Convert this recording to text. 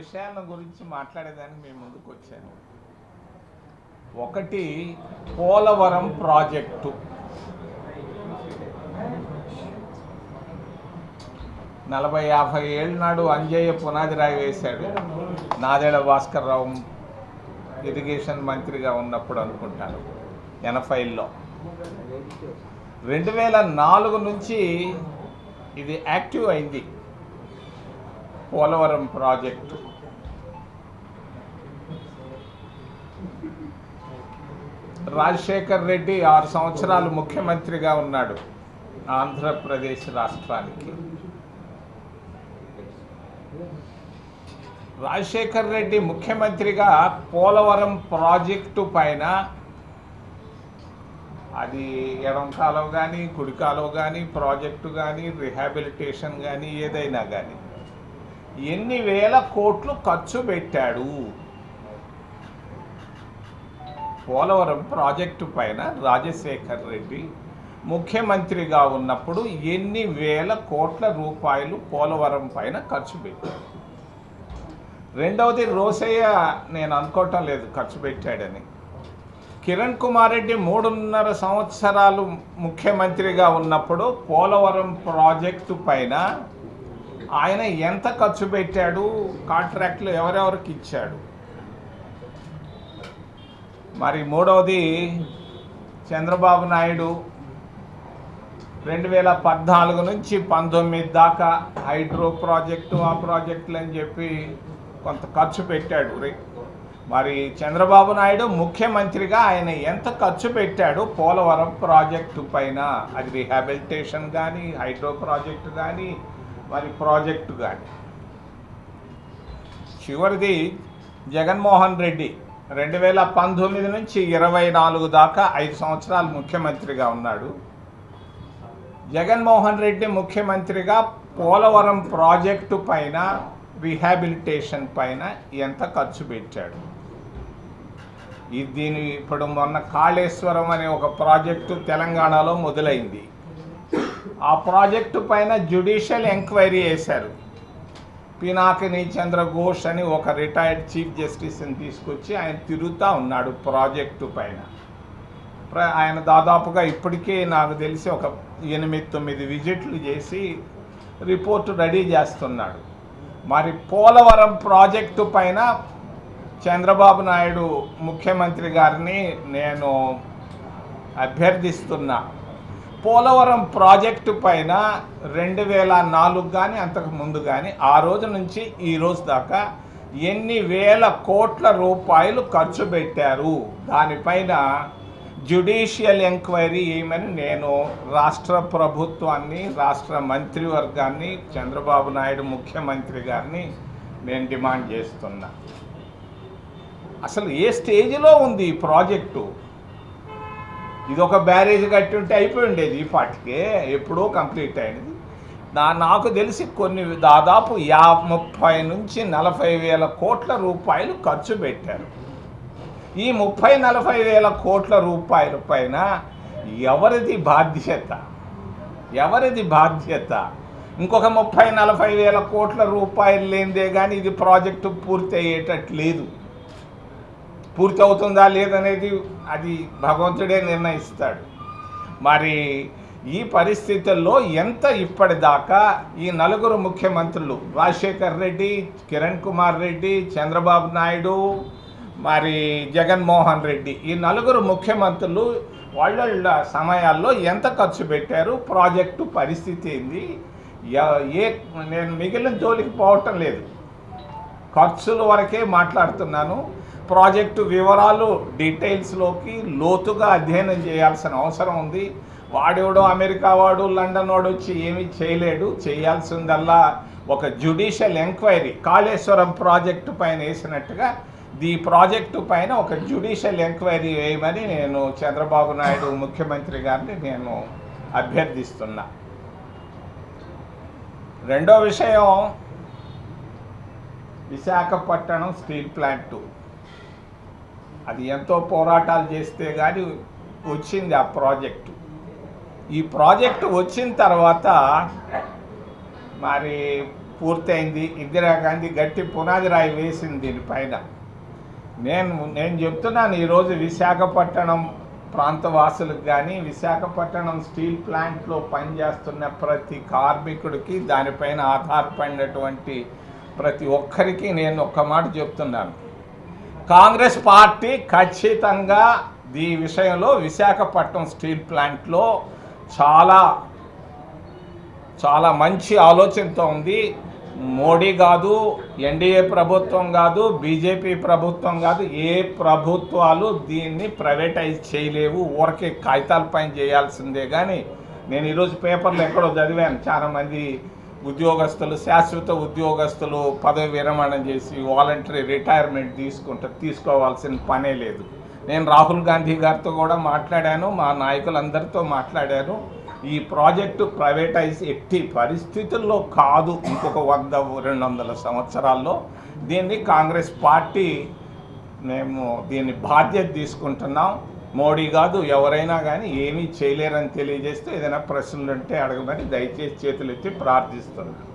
విషయాల గురించి మాట్లాడేదానికి మేము ముందుకు వచ్చాను ఒకటి పోలవరం ప్రాజెక్టు. నలభై యాభై ఏళ్ళ నాడు అంజయ్య పునాది రాయి వేశాడు. నాదేళ్ళ భాస్కర్ రావు ఇరిగేషన్ మంత్రిగా ఉన్నప్పుడు అనుకుంటాను ఎనభైలో. రెండు వేల నాలుగు నుంచి ఇది యాక్టివ్ అయింది. పోలవరం ప్రాజెక్టు. రాజశేఖర్ రెడ్డి ఆరు సంవత్సరాలు ముఖ్యమంత్రిగా ఉన్నాడు ఆంధ్రప్రదేశ్ రాష్ట్రానికి. రాజశేఖర్ రెడ్డి ముఖ్యమంత్రిగా పోలవరం ప్రాజెక్టు పైన అది ఎడంకాలం కానీ కుడికాలం కానీ ప్రాజెక్టు కానీ రిహాబిలిటేషన్ కానీ ఏదైనా కానీ ఎన్ని వేల కోట్లు ఖర్చు పెట్టాడు? పోలవరం ప్రాజెక్టు పైన రాజశేఖర్ రెడ్డి ముఖ్యమంత్రిగా ఉన్నప్పుడు ఎన్ని వేల కోట్ల రూపాయలు పోలవరం పైన ఖర్చు పెట్టాడు? రెండవది రోసయ్య నేను అనుకోవటం లేదు ఖర్చు పెట్టాడని. కిరణ్ కుమార్ రెడ్డి మూడున్నర సంవత్సరాలు ముఖ్యమంత్రిగా ఉన్నప్పుడు పోలవరం ప్రాజెక్టు పైన ఆయన ఎంత ఖర్చు పెట్టాడు? కాంట్రాక్ట్లు ఎవరెవరికి ఇచ్చాడు? మరి మూడవది చంద్రబాబు నాయుడు రెండు వేల పద్నాలుగు నుంచి పంతొమ్మిది దాకా హైడ్రో ప్రాజెక్టు ఆ ప్రాజెక్టులు అని చెప్పి కొంత ఖర్చు పెట్టాడు. రే మరి చంద్రబాబు నాయుడు ముఖ్యమంత్రిగా ఆయన ఎంత ఖర్చు పెట్టాడు? పోలవరం ప్రాజెక్టు పైన అది రిహాబిలిటేషన్ కానీ హైడ్రో ప్రాజెక్టు కానీ వారి ప్రాజెక్టు కానీ చివరిది జగన్మోహన్ రెడ్డి రెండు వేల పంతొమ్మిది నుంచి ఇరవై నాలుగు దాకా ఐదు సంవత్సరాలు ముఖ్యమంత్రిగా ఉన్నాడు. జగన్మోహన్ రెడ్డి ముఖ్యమంత్రిగా పోలవరం ప్రాజెక్టు పైన రీహాబిలిటేషన్ పైన ఎంత ఖర్చు పెట్టాడు? ఇది దీని ఇప్పుడు మొన్న కాళేశ్వరం అనే ఒక ప్రాజెక్టు తెలంగాణలో మొదలైంది. ఆ ప్రాజెక్టు పైన జ్యుడిషియల్ ఎంక్వైరీ వేశారు పినాకిని చంద్ర ఘోష్ అని ఒక రిటైర్డ్ చీఫ్ జస్టిస్ని తీసుకొచ్చి ఆయన తిరుగుతూ ఉన్నాడు ప్రాజెక్టు పైన. ప్ర- ఆయన దాదాపుగా ఇప్పటికే నాకు తెలిసి ఒక ఎనిమిది తొమ్మిది విజిట్లు చేసి రిపోర్టు రెడీ చేస్తున్నాడు. మరి పోలవరం ప్రాజెక్టు పైన చంద్రబాబు నాయుడు ముఖ్యమంత్రి గారిని నేను అభ్యర్థిస్తున్నా. పోలవరం ప్రాజెక్టు పైన రెండు వేల నాలుగు కానీ అంతకు ముందు కానీ ఆ రోజు నుంచి ఈ రోజు దాకా ఎన్ని వేల కోట్ల రూపాయలు ఖర్చు పెట్టారు. దానిపైన జ్యుడిషియల్ ఎంక్వైరీ ఏమని నేను రాష్ట్ర ప్రభుత్వాన్ని రాష్ట్ర మంత్రివర్గాన్ని చంద్రబాబు నాయుడు ముఖ్యమంత్రి గారిని నేను డిమాండ్ చేస్తున్నా. అసలు ఏ స్టేజ్లో ఉంది ఈ ప్రాజెక్టు? ఇది ఒక బ్యారేజ్ కట్టి ఉంటే అయిపోయి ఉండేది ఈ పాటికే. ఎప్పుడో కంప్లీట్ అయింది నా నాకు తెలిసి కొన్ని దాదాపు యా ముప్పై నుంచి నలభై వేల కోట్ల రూపాయలు ఖర్చు పెట్టారు. ఈ ముప్పై నలభై వేల కోట్ల రూపాయల పైన ఎవరిది బాధ్యత? ఎవరిది బాధ్యత? ఇంకొక ముప్పై నలభై వేల కోట్ల రూపాయలు లేనిదే కానీ ఇది ప్రాజెక్టు పూర్తి అయ్యేటట్లేదు లేదు పూర్తి అవుతుందా లేదనేది అది భగవంతుడే నిర్ణయిస్తాడు. మరి ఈ పరిస్థితుల్లో ఎంత ఇప్పటిదాకా ఈ నలుగురు ముఖ్యమంత్రులు రాజశేఖర్ రెడ్డి కిరణ్ కుమార్ రెడ్డి చంద్రబాబు నాయుడు మరి జగన్మోహన్ రెడ్డి ఈ నలుగురు ముఖ్యమంత్రులు వాళ్ళ సమయాల్లో ఎంత ఖర్చు పెట్టారు ప్రాజెక్టు పరిస్థితి ఏంది ఏ నేను మిగిలిన జోలికి పోవటం లేదు. ఖర్చుల వరకే మాట్లాడుతున్నాను. ప్రాజెక్టు వివరాలు డీటెయిల్స్లోకి లోతుగా అధ్యయనం చేయాల్సిన అవసరం ఉంది. వాడెవడో అమెరికా వాడు లండన్ వాడు వచ్చి ఏమీ చేయలేడు. చేయాల్సిందల్లా ఒక జ్యుడిషియల్ ఎంక్వైరీ. కాళేశ్వరం ప్రాజెక్టు పైన వేసినట్టుగా ఈ ప్రాజెక్టు పైన ఒక జ్యుడిషియల్ ఎంక్వైరీ వేయమని నేను చంద్రబాబు నాయుడు ముఖ్యమంత్రి గారిని నేను అభ్యర్థిస్తున్నా. రెండో విషయం విశాఖపట్నం స్టీల్ ప్లాంటు. అది ఎంతో పోరాటాలు చేస్తే కానీ వచ్చింది ఆ ప్రాజెక్టు. ఈ ప్రాజెక్టు వచ్చిన తర్వాత మరి పూర్తయింది. ఇందిరాగాంధీ గట్టి పునాది రాయి వేసింది దీనిపైన నేను నేను చెప్తున్నాను ఈరోజు విశాఖపట్నం ప్రాంత వాసులకు కానీ విశాఖపట్నం స్టీల్ ప్లాంట్లో పనిచేస్తున్న ప్రతి కార్మికుడికి దానిపైన ఆధారపడినటువంటి ప్రతి ఒక్కరికి నేను ఒక్క మాట చెప్తున్నాను. కాంగ్రెస్ పార్టీ ఖచ్చితంగా ఈ విషయంలో విశాఖపట్నం స్టీల్ ప్లాంట్లో చాలా చాలా మంచి ఆలోచనతో ఉంది. మోడీ కాదు ఎన్డీఏ ప్రభుత్వం కాదు బీజేపీ ప్రభుత్వం కాదు ఏ ప్రభుత్వాలు దీన్ని ప్రైవేటైజ్ చేయలేవు ఊరికే కాగితాల పైన చేయాల్సిందే. కానీ నేను ఈరోజు పేపర్లో ఎక్కడో చదివాను. చాలామంది ఉద్యోగస్తులు శాశ్వత ఉద్యోగస్తులు పదవి విరమణ చేసి వాలంటరీ రిటైర్మెంట్ తీసుకుంటారు తీసుకోవాల్సిన పనే లేదు. నేను రాహుల్ గాంధీ గారితో కూడా మాట్లాడాను మా నాయకులందరితో మాట్లాడాను. ఈ ప్రాజెక్టు ప్రైవేటైజ్ ఎట్టి పరిస్థితుల్లో కాదు ఇంకొక వంద రెండు వందల సంవత్సరాల్లో. దీన్ని కాంగ్రెస్ పార్టీ మేము దీన్ని బాధ్యత తీసుకుంటున్నాం. మోడీ కాదు ఎవరైనా కానీ ఏమీ చేయలేరని తెలియజేస్తూ ఏదైనా ప్రశ్నలు ఉంటే అడగమని దయచేసి చేతులు ఎత్తి ప్రార్థిస్తున్నాను